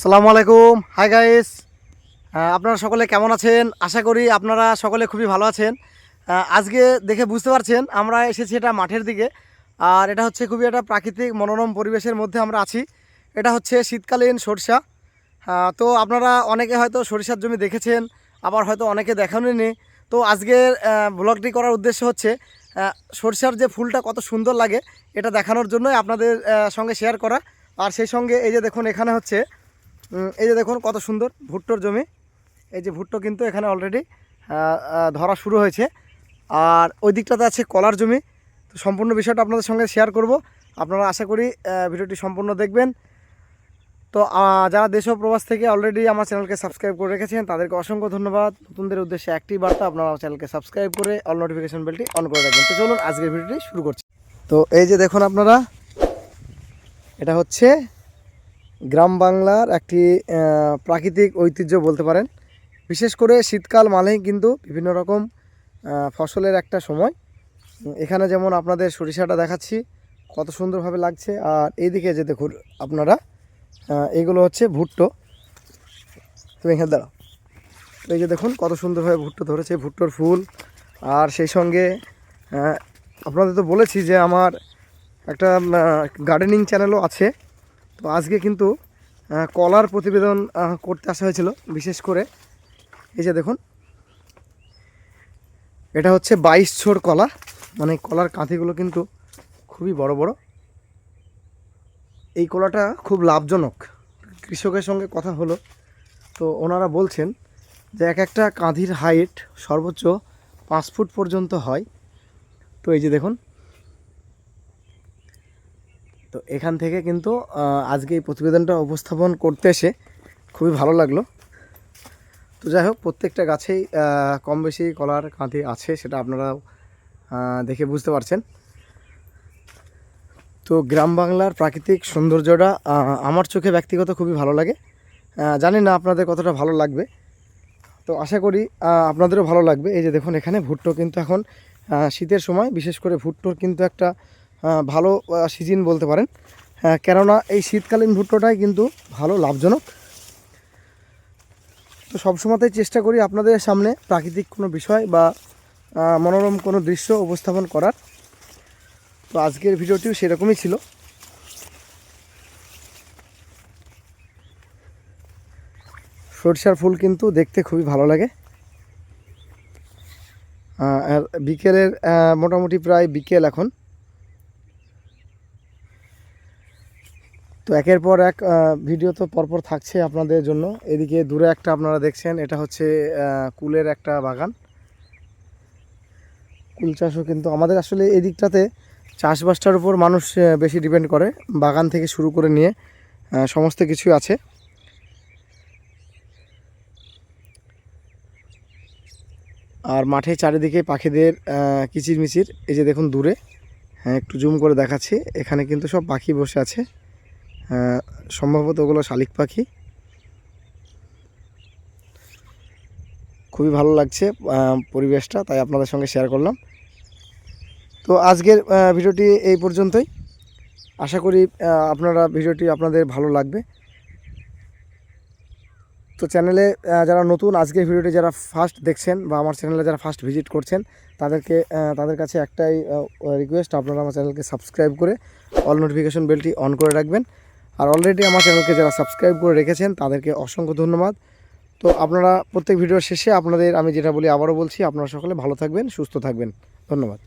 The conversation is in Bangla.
সালামু আলাইকুম। হাই গাইস আপনারা সকলে কেমন আছেন? আশা করি আপনারা সকলে খুবই ভালো আছেন। আজকে দেখে বুঝতে পারছেন, আমরা এসেছি এটা মাঠের দিকে। আর এটা হচ্ছে খুবই একটা প্রাকৃতিক মনোরম পরিবেশের মধ্যে আমরা আছি। এটা হচ্ছে শীতকালীন সরষা। তো আপনারা অনেকে হয়তো সরিষার জমি দেখেছেন, আবার হয়তো অনেকে দেখানো নেই তো আজকের ব্লগটি করার উদ্দেশ্য হচ্ছে সরিষার যে ফুলটা কত সুন্দর লাগে, এটা দেখানোর জন্যই আপনাদের সঙ্গে শেয়ার করা। আর সেই সঙ্গে এই যে দেখুন, এখানে হচ্ছে এই যে দেখুন কত সুন্দর ভুট্টোর জমি। এই যে ভুট্টো কিন্তু এখানে অলরেডি ধরা শুরু হয়েছে। আর ওই দিকটাতে আছে কলার জমি। তো সম্পূর্ণ বিষয়টা আপনাদের সঙ্গে শেয়ার করব। আপনারা আশা করি ভিডিওটি সম্পূর্ণ দেখবেন। তো যারা দেশ প্রবাস থেকে অলরেডি আমার চ্যানেলকে সাবস্ক্রাইব করে রেখেছেন, তাদেরকে অসংখ্য ধন্যবাদ। নতুনদের উদ্দেশ্যে একটি বার্তা, আপনারা আমার চ্যানেলকে সাবস্ক্রাইব করে অল নোটিফিকেশন বেলটি অন করে রাখবেন। তো চলুন আজকের ভিডিওটি শুরু করছি। তো এই যে দেখুন আপনারা, এটা হচ্ছে গ্রাম বাংলার একটি প্রাকৃতিক ঐতিহ্য বলতে পারেন। বিশেষ করে শীতকাল মানেই কিন্তু বিভিন্ন রকম ফসলের একটা সময়। এখানে যেমন আপনাদের সরিষাটা দেখাচ্ছি, কত সুন্দরভাবে লাগছে। আর এইদিকে যে দেখুন আপনারা এগুলো হচ্ছে ভুট্টো। তুমি এখানে দাঁড়াও। এই যে দেখুন কত সুন্দরভাবে ভুট্টো ধরেছে, ভুট্টোর ফুল। আর সেই সঙ্গে আপনাদের তো বলেছি যে আমার একটা গার্ডেনিং চ্যানেলও আছে। তো আজকে কিন্তু কলার প্রতিবেদন করতে আসা হয়েছিল, বিশেষ করে। এই যে দেখুন, এটা হচ্ছে বাইশ ছোর কলা। মানে কলার কাঁথিগুলো কিন্তু খুবই বড় বড়। এই কলাটা খুব লাভজনক। কৃষকের সঙ্গে কথা হলো। তো ওনারা বলছেন যে এক একটা কাঁধির হাইট সর্বোচ্চ পাঁচ ফুট পর্যন্ত হয়। তো এই যে দেখুন তো এখান থেকে কিন্তু আজকে এই প্রতিবেদনটা উপস্থাপন করতে এসে খুবই ভালো লাগল। তো যাই হোক, প্রত্যেকটা গাছেই কম বেশি কলার কাঁধি আছে সেটা আপনারা দেখে বুঝতে পারছেন। তো গ্রাম বাংলার প্রাকৃতিক সৌন্দর্যটা আমার চোখে ব্যক্তিগত খুবই ভালো লাগে। জানি না আপনাদের কতটা ভালো লাগবে। তো আশা করি আপনাদেরও ভালো লাগবে। এই যে দেখুন এখানে ভুট্টো কিন্তু এখন শীতের সময়, বিশেষ করে ভুট্টোর কিন্তু একটা ভালো সিজন বলতে পারেন। আহ, কেননা এই শীতকালীন ভুট্টোটাই কিন্তু ভালো লাভজনক। তো সবসময়তেই চেষ্টা করি আপনাদের সামনে প্রাকৃতিক কোনো বিষয় বা মনোরম কোনো দৃশ্য উপস্থাপন করার। তো আজকের ভিডিওটিও সেরকমই ছিল। সরিষার ফুল কিন্তু দেখতে খুবই ভালো লাগে। বিকেলের মোটামুটি প্রায় বিকেল এখন। তো একের পর এক ভিডিও তো পরপর থাকছে আপনাদের জন্য। এদিকে দূরে একটা আপনারা দেখছেন, এটা হচ্ছে কুলের একটা বাগান। কুল চাষও কিন্তু আমাদের আসলে এই দিকটাতে চাষবাসটার উপর মানুষ বেশি ডিপেন্ড করে, বাগান থেকে শুরু করে নিয়ে সমস্ত কিছুই আছে। আর মাঠে চারিদিকে পাখিদের কিচিরমিচির, এই যে দেখুন দূরে হ্যাঁ একটু জুম করে দেখাচ্ছি, এখানে কিন্তু সব পাখি বসে আছে। সম্ভবত ওগুলো শালিক পাখি। খুবই ভালো লাগছে পরিবেশটা, তাই আপনাদের সঙ্গে শেয়ার করলাম। তো আজকের ভিডিওটি এই পর্যন্তই। আশা করি আপনারা ভিডিওটি আপনাদের ভালো লাগবে। তো চ্যানেলে যারা নতুন, আজকের ভিডিওটি যারা ফার্স্ট দেখছেন বা আমার চ্যানেলে যারা ফার্স্ট ভিজিট করছেন, তাদেরকে তাদের কাছে একটাই রিকোয়েস্ট আপনারা আমার চ্যানেলকে সাবস্ক্রাইব করে অল নোটিফিকেশন বেলটি অন করে রাখবেন। আর অলরেডি আমার চ্যানেলকে যারা সাবস্ক্রাইব করে রেখেছেন, তাদেরকে অসংখ্য ধন্যবাদ। তো আপনারা প্রত্যেক ভিডিওর শেষে আপনাদের আমি যেটা বলি, আবারও বলছি, আপনারা সকলে ভালো থাকবেন, সুস্থ থাকবেন। ধন্যবাদ।